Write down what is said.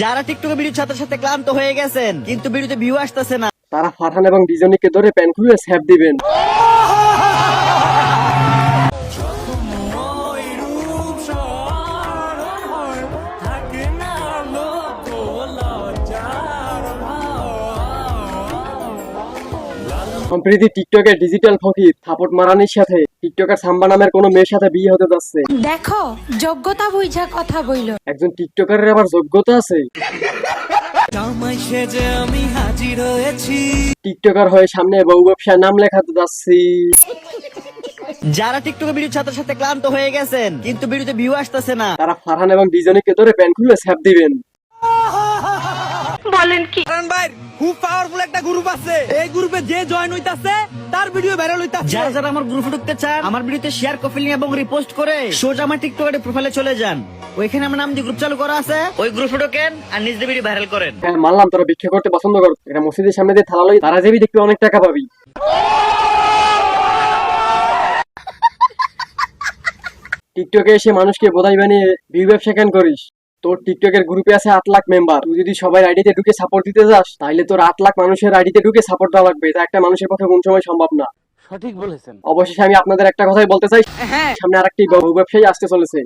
যারা টিকটকে ভিডিও সাথে সাথে ক্লান্ত হয়ে গেছেন, কিন্তু ভিডিওতে ভিউ আসতেছে না। তারা ফারহান এবং বিজনীকে ধরে প্যান খুলে স্যাপ দিবেন। সম্প্রতি টিকটকের ডিজিটাল ফকির থাপট মারানির সাথে টিকটকার সাম্বা নামের কোনো মেয়ের সাথে বিয়ে হতে যাচ্ছে। দেখো যোগ্যতা বুঝা কথা বইল। একজন টিকটকারের আবার যোগ্যতা আছে? টিকটকার হয়ে সামনে বউ ব্যবসায় নাম লেখাতে যাচ্ছি। যারা টিকটকে ভিডিও সাথে সাথে ক্লান্ত হয়ে গেছেন কিন্তু ভিডিওতে ভিউ আসতেছে না। তারা ফারহান এবং ডিজনিকে ধরে প্যান খুলে স্যাপ দিবেন। কারণ ভাই খুব পাওয়ারফুল একটা গ্রুপ আছে। এই গ্রুপে যে জয়েন হইতাছে তার ভিডিও ভাইরাল হইতাছে। যারা যারা আমার গ্রুপে ঢুকতে চান আমার ভিডিওতে শেয়ার কপিলিং এবং রিপোস্ট করে সোজা আমার টিকটকের প্রোফাইলে চলে যান। ওইখানে আমার নাম দিয়ে গ্রুপ চালু করা আছে। ওই গ্রুপে ঢোকেন আর নিজেদের ভিডিও ভাইরাল করেন। হ্যাঁ মানলাম তোরা ভিক্ষা করতে পছন্দ করো। এটা মসজিদের সামনে দিয়ে থালা লই তারা যাবি দেখবি অনেক টাকা পাবি। টিকটকে এসে মানুষকে বোধাই বানিয়ে ভিউ ব্যবসা কেন করিস? তোর টিকটকের গ্রুপে আছে আট লাখ মেম্বার তুই যদি সবাই আইডিতে ঢুকে সাপোর্ট দিতে যাস তাহলে তোর আট লাখ মানুষের আইডিতে ঢুকে সাপোর্ট দেওয়া লাগবে। এটা একটা মানুষের পক্ষে কোন সময় সম্ভব না। সঠিক বলেছেন। অবশেষে আমি আপনাদের একটা কথাই বলতে চাই। হ্যাঁ। সামনে আরেকটি ব্যবসায়ী আসতে চলেছে।